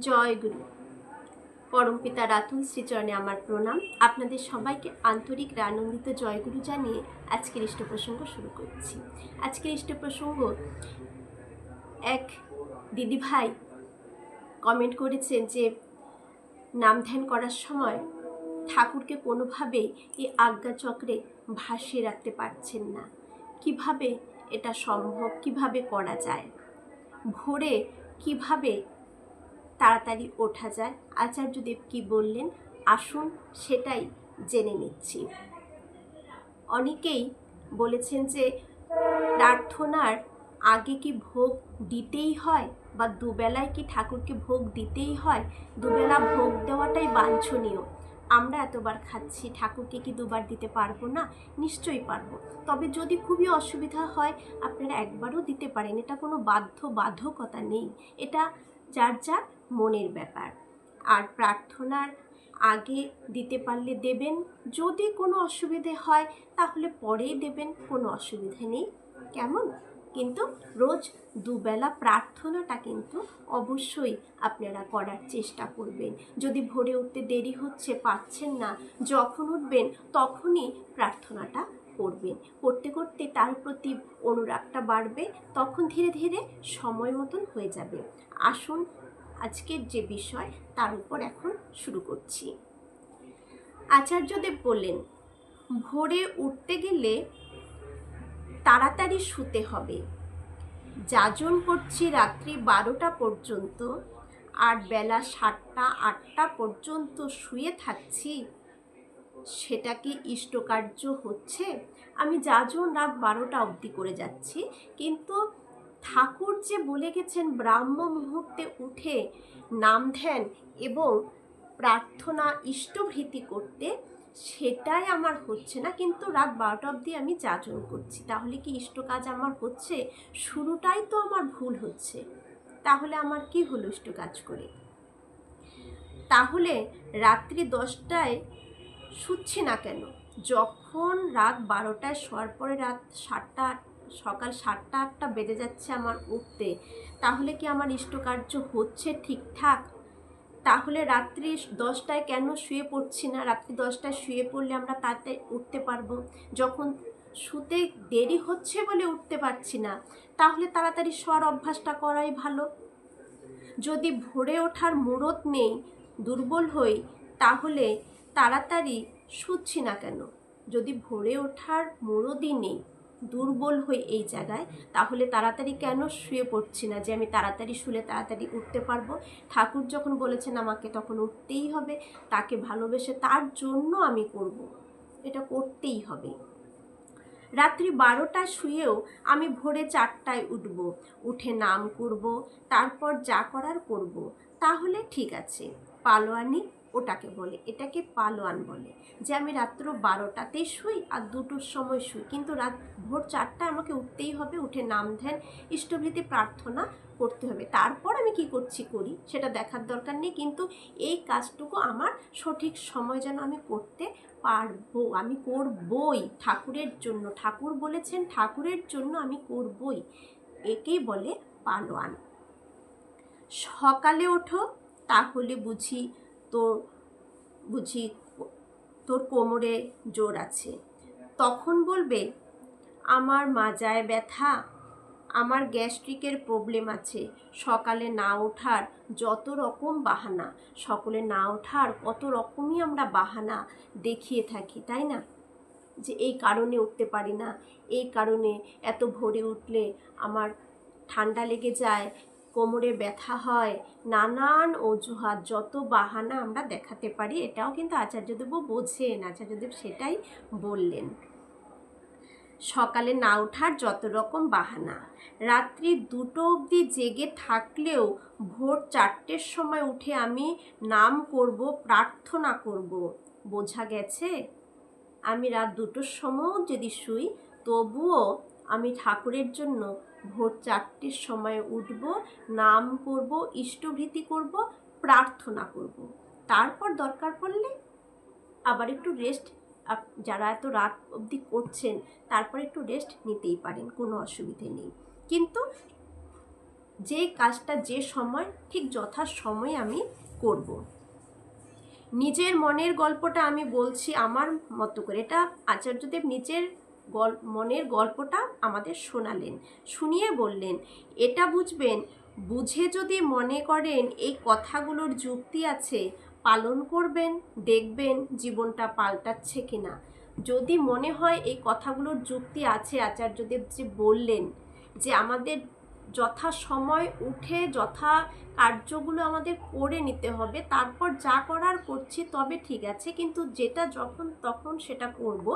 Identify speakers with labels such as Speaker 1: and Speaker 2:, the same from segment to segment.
Speaker 1: জয় গুরু। পরমপিতা রাতুল শ্রীচরণে আমার প্রণাম। আপনাদের সবাইকে আন্তরিক আনন্দিত জয়গুরু জানিয়ে আজকের ইষ্ট প্রসঙ্গ শুরু করছি। আজকের ইষ্ট প্রসঙ্গ এক দিদিভাই কমেন্ট করেছেন যে, নাম ধ্যান করার সময় ঠাকুরকে কোনোভাবেই এই আজ্ঞাচক্রে ভাসিয়ে রাখতে পারছেন না। কীভাবে এটা সম্ভব? কীভাবে করা যায়? ভোরে কীভাবে তাড়াতাড়ি ওঠা যায়। আচার্যদেব কি বললেন, আসুন, সেটাই জেনে নিচ্ছি। অনেকেই বলেছেন যে, প্রার্থনার আগে কি ভোগ দিতেই হয় বা দুবেলায় কি ঠাকুরকে ভোগ দিতেই হয়? দুবেলা ভোগ দেওয়াটাই বাঞ্ছনীয়। আমরা এতবার খাচ্ছি, ঠাকুরকে কি দুবার দিতে পারব না? নিশ্চয়ই পারব। তবে যদি খুবই অসুবিধা হয়, আপনারা একবারও দিতে পারেন। এটা কোনো বাধ্য বাধ্যকতা নেই। এটা যার যার মনের ব্যাপার। আর প্রার্থনার আগে দিতে পারলে দেবেন, যদি কোনো অসুবিধে হয় তাহলে পরেই দেবেন, কোনো অসুবিধে নেই। কেমন? কিন্তু রোজ দুবেলা প্রার্থনাটা কিন্তু অবশ্যই আপনারা করার চেষ্টা করবেন। যদি ভোরে উঠতে দেরি হচ্ছে, পাচ্ছেন না, যখন উঠবেন তখনই প্রার্থনাটা করবেন করতে করতে তার প্রতি অনুরাগটা বাড়বে, তখন ধীরে ধীরে সময় মতন হয়ে যাবে। আসুন, আজকের যে বিষয়, তার উপর এখন শুরু করছি। আচার্যদেব বললেন, ভোরে উঠতে গেলে তাড়াতাড়ি শুতে হবে। যাজন করছি রাত্রি বারোটা পর্যন্ত, আর বেলা সাতটা, আটটা পর্যন্ত শুয়ে থাকছি। সেটা কি ইষ্টকার্য হচ্ছে? আমি যা যাজন রাত বারোটা অবধি করে যাচ্ছি। কিন্তু ঠাকুর যে বলে গেছেন ব্রাহ্ম মুহূর্তে উঠে নাম ধ্যান এবং প্রার্থনা ইষ্টভৃতি করতে, সেটাই আমার হচ্ছে না। কিন্তু রাত বারোটা অবধি আমি যাজন করছি। তাহলে কি ইষ্ট কাজ আমার হচ্ছে? শুরুটাই তো আমার ভুল হচ্ছে। তাহলে আমার কি হলো ইষ্ট কাজ করে? তাহলে রাত্রি দশটায় শুচ্ছি না কেন? যখন রাত বারোটায় শোয়ার পরে রাত সাতটা, সকাল সাতটা, আটটা বেজে যাচ্ছে আমার উঠতে, তাহলে কি আমার ইষ্টকার্য হচ্ছে ঠিকঠাক? তাহলে রাত্রি দশটায় কেন শুয়ে পড়ছি না? রাত্রি দশটায় শুয়ে পড়লে আমরা তাড়াতাড়ি উঠতে পারব? যখন শুতে দেরি হচ্ছে বলে উঠতে পারছি না, তাহলে তাড়াতাড়ি শোয়ার অভ্যাসটা করাই ভালো। যদি ভোরে ওঠার মুরত নেই, দুর্বল হই, তাহলে তাড়াতাড়ি শুচ্ছি না কেন? যদি ভোরে ওঠার মুরদই নেই দুর্বল হয়ে এই জায়গায়, তাহলে তাড়াতাড়ি কেন শুয়ে পড়ছি না যে আমি তাড়াতাড়ি শুলে তাড়াতাড়ি উঠতে পারব? ঠাকুর যখন বলেছেন আমাকে তখন উঠতেই হবে, তাকে ভালোবেসে তার জন্য আমি করব। এটা করতেই হবে। রাত্রি বারোটায় শুয়েও আমি ভোরে চারটায় উঠব, উঠে নাম করব, তারপর যা করার করব, তাহলে ঠিক আছে। পালোয়ানি ওটাকে বলে, এটাকে পালোয়ান বলে, যে আমি রাত্র বারোটাতে শুই আর দুটোর সময় শুই। কিন্তু রাত ভোর চারটায় আমাকে উঠতেই হবে, উঠে নাম ধ্যান, ইষ্টভৃতি প্রার্থনা করতে হবে। তারপর আমি কি করছি করি, সেটা দেখার দরকার নেই, কিন্তু এই কাজটুকু আমার সঠিক সময় যেন আমি করতে পারব। আমি করবই, ঠাকুরের জন্য। ঠাকুর বলেছেন, ঠাকুরের জন্য আমি করবই। একেই বলে পালোয়ান। সকালে ওঠো, তাহলে বুঝি তোর বুঝি তোর কোমরে জোর আছে। তখন বলবে, আমার মাজায় ব্যথা, আমার গ্যাস্ট্রিকের প্রবলেম আছে, সকালে না ওঠার যত রকম বাহানা, সকলে না ওঠার কত রকমই আমরা বাহানা দেখিয়ে থাকি, তাই না? যে এই কারণে উঠতে পারি না, এই কারণে এত ভোরে উঠলে আমার ঠান্ডা লেগে যায় কোমরে ব্যথা হয়, নানান অজুহাত, যত বাহানা আমরা দেখাতে পারি, এটাও কিন্তু আচার্যদেবও বোঝেন। আচার্যদেব সেটাই বললেন। সকালে না ওঠার যত রকম বাহানা, রাত্রি দুটো অবধি জেগে থাকলেও ভোর চারটের সময় উঠে আমি নাম করব, প্রার্থনা করব। বোঝা গেছে? আমি রাত দুটোর সময়ও যদি শুই, তবুও আমি ঠাকুরের জন্য ভোর চারটের সময় উঠব, নাম করব, ইষ্টভৃতি করব, প্রার্থনা করব। তারপর দরকার পড়লে আবার একটু রেস্ট যারা এত রাত অবধি করছেন, তারপর একটু রেস্ট নিতেই পারেন, কোনো অসুবিধে নেই। কিন্তু যে কাজটা যে সময়, ঠিক যথা সময়ে আমি করব। নিজের মনের গল্পটা আমি বলছি আমার মতো করে। এটা আচার্যদেব নিজের গল, মনের গল্পটা আমাদের শোনালেন, শুনিয়ে বললেন, এটা বুঝবেন, বুঝে যদি মনে করেন এই কথাগুলোর যুক্তি আছে, পালন করবেন, দেখবেন জীবনটা পাল্টাচ্ছে কিনা। যদি মনে হয় এই কথাগুলোর যুক্তি আছে আচার্যদেব যে বললেন যে আমাদের যথা সময় উঠে যথা কার্যগুলো আমাদের করে নিতে হবে, তারপর যা করার করছি তবে ঠিক আছে, কিন্তু যেটা যখন তখন সেটা করব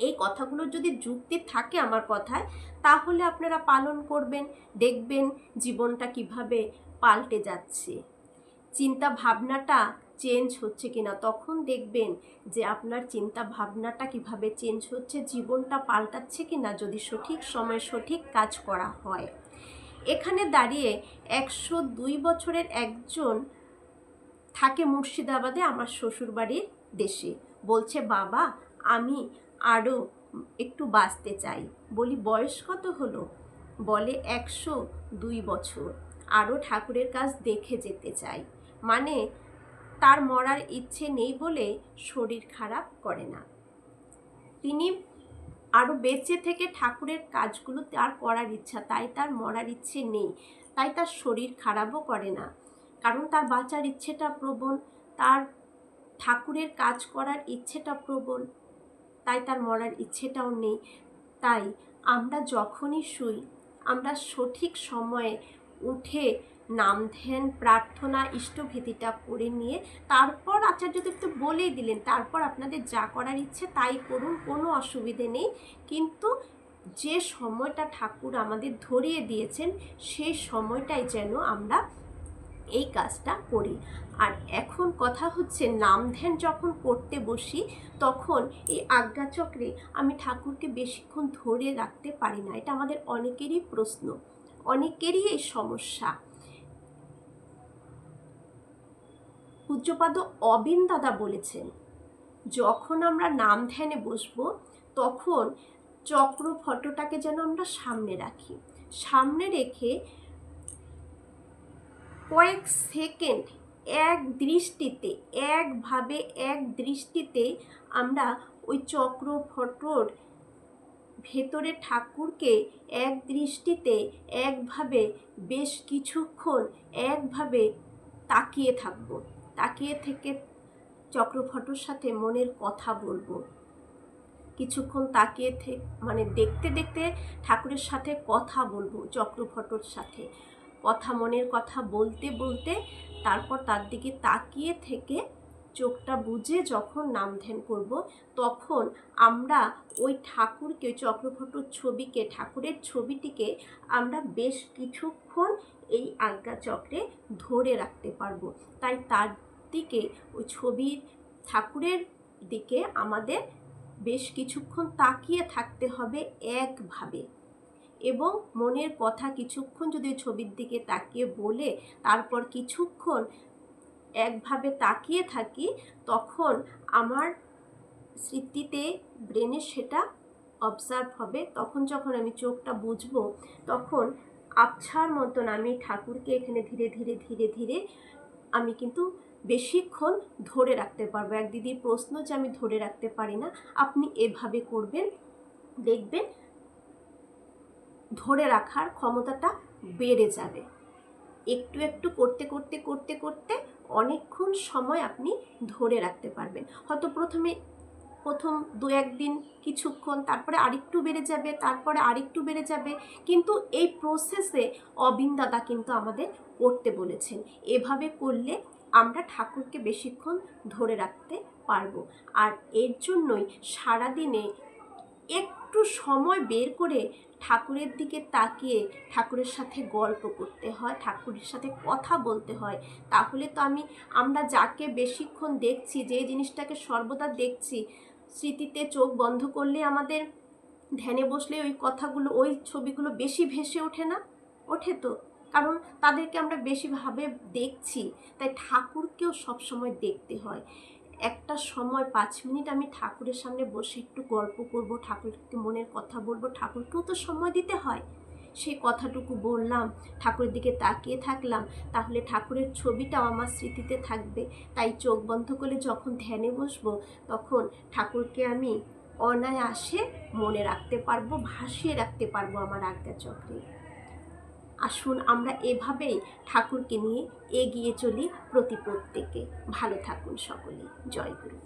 Speaker 1: এই কথাগুলোর যদি যুক্তি থাকে আমার কথায়, তাহলে আপনারা পালন করবেন, দেখবেন জীবনটা কীভাবে পাল্টে যাচ্ছে। চিন্তা ভাবনাটা চেঞ্জ হচ্ছে কিনা, তখন দেখবেন যে আপনার চিন্তা ভাবনাটা কীভাবে চেঞ্জ হচ্ছে, জীবনটা পাল্টাচ্ছে কিনা যদি সঠিক সময়ে সঠিক কাজ করা হয়। এখানে দাঁড়িয়ে একশো দুই বছরের একজন থাকে মুর্শিদাবাদে, আমার শ্বশুরবাড়ির দেশে। বলছে, বাবা, আমি আরও একটু বাঁচতে চাই। বলি, বয়স কত হলো? বলে, একশো দুই বছর। আরও ঠাকুরের কাজ দেখে যেতে চাই। মানে তার মরার ইচ্ছে নেই বলে শরীর খারাপ করে না। তিনি আরও বেঁচে থেকে ঠাকুরের কাজগুলো তার করার ইচ্ছা, তাই তার মরার ইচ্ছে নেই। তাই তার শরীর খারাপও করে না। কারণ তার বাঁচার ইচ্ছেটা প্রবল, তার ঠাকুরের কাজ করার ইচ্ছেটা প্রবল। তাই তার মরার ইচ্ছেটাও নেই। তাই আমরা যখনই শুই, আমরা সঠিক সময়ে উঠে নাম ধ্যান, প্রার্থনা, ইষ্টভীতিটা করে নিয়ে তারপর আচার্যদেব তো বলেই দিলেন, তারপর আপনাদের যা করার ইচ্ছে তাই করুন, কোনো অসুবিধে নেই। কিন্তু যে সময়টা ঠাকুর আমাদের ধরিয়ে দিয়েছেন, সেই সময়টাই যেন আমরা এই কাজটা করি। আর এখন কথা হচ্ছে নাম ধ্যান যখন করতে বসি, তখন এই আজ্ঞাচক্রে আমি ঠাকুরকে বেশিক্ষণ ধরে রাখতে পারি না। এটা আমাদের অনেকেরই প্রশ্ন। অনেকেরই এই সমস্যা। পূজ্যপাদ অবিন দাদা বলেছেন, যখন আমরা নাম ধ্যানে বসবো, তখন চক্র ফটোটাকে যেন আমরা সামনে রাখি। সামনে রেখে কয়েক সেকেন্ড এক দৃষ্টিতে, একভাবে এক দৃষ্টিতে আমরা ওই চক্র ফটোর ভেতরে ঠাকুরকে এক দৃষ্টিতে, একভাবে বেশ কিছুক্ষণ একভাবে তাকিয়ে থাকব। তাকিয়ে থেকে চক্র ফটোর সাথে মনের কথা বলব। কিছুক্ষণ তাকিয়ে মানে দেখতে দেখতে ঠাকুরের সাথে কথা বলব চক্র ফটোর সাথে। কথা, মনের কথা বলতে বলতে তারপর তার দিকে তাকিয়ে থেকে চোখটা বুঝে যখন নাম ধ্যান করব, তখন আমরা ওই ঠাকুরকে চক্রফটোর ছবিকে, ঠাকুরের ছবিটিকে আমরা বেশ কিছুক্ষণ এই আজ্ঞা চক্রে ধরে রাখতে পারব। তাই তার দিকে, ওই ছবির ঠাকুরের দিকে আমাদের বেশ কিছুক্ষণ তাকিয়ে থাকতে হবে একভাবে। এবং মনের কথা কিছুক্ষণ যদি ছবির দিকে তাকিয়ে বলে তারপর কিছুক্ষণ একভাবে তাকিয়ে থাকি, তখন আমার স্মৃতিতে ব্রেনে সেটা অবজার্ভ হবে। তখন যখন আমি চোখটা বুঝব, তখন আবছার মতন আমি ঠাকুরকে এখানে ধীরে ধীরে ধীরে ধীরে আমি কিন্তু বেশিক্ষণ ধরে রাখতে পারব। এক দিদির প্রশ্ন যে আমি ধরে রাখতে পারি না, আপনি এভাবে করবেন, দেখবেন ধরে রাখার ক্ষমতাটা বেড়ে যাবে। একটু একটু করতে করতে করতে করতে অনেকক্ষণ সময় আপনি ধরে রাখতে পারবেন। হয়তো প্রথমে প্রথম দু একদিন কিছুক্ষণ, তারপরে আরেকটু বেড়ে যাবে, তারপরে আরেকটু বেড়ে যাবে। কিন্তু এই প্রসেসে অবিন দাদা কিন্তু আমাদের করতে বলেছেন। এভাবে করলে আমরা ঠাকুরকে বেশিক্ষণ ধরে রাখতে পারব। আর এর জন্যই সারাদিনে একটু সময় বের করে ঠাকুরের দিকে তাকিয়ে ঠাকুরের সাথে গল্প করতে হয়, ঠাকুরের সাথে কথা বলতে হয়। তাহলে তো আমি, আমরা যাকে বেশিক্ষণ দেখছি, যে জিনিসটাকে সর্বদা দেখছি, স্মৃতিতে চোখ বন্ধ করলে আমাদের ধ্যানে বসলে ওই কথাগুলো, ওই ছবিগুলো বেশি ভেসে ওঠে না? ওঠে তো। কারণ তাদেরকে আমরা বেশিভাবে দেখছি। তাই ঠাকুরকেও সবসময় দেখতে হয়। একটা সময়, পাঁচ মিনিট আমি ঠাকুরের সামনে বসে একটু গল্প করব, ঠাকুরকে মনের কথা বলব, ঠাকুরকেও তো সময় দিতে হয়। সেই কথাটুকু বললাম, ঠাকুরের দিকে তাকিয়ে থাকলাম, তাহলে ঠাকুরের ছবিটাও আমার স্মৃতিতে থাকবে। তাই চোখ বন্ধ করে যখন ধ্যানে বসবো, তখন ঠাকুরকে আমি অনায়াসে মনে রাখতে পারব, ভাসিয়ে রাখতে পারব আমার আজ্ঞা চক্রে আসুন আমরা এভাবেই ঠাকুরকে নিয়ে এগিয়ে চলি প্রতি প্রত্যেকে। ভালো থাকুন সকলে। জয় গুরু।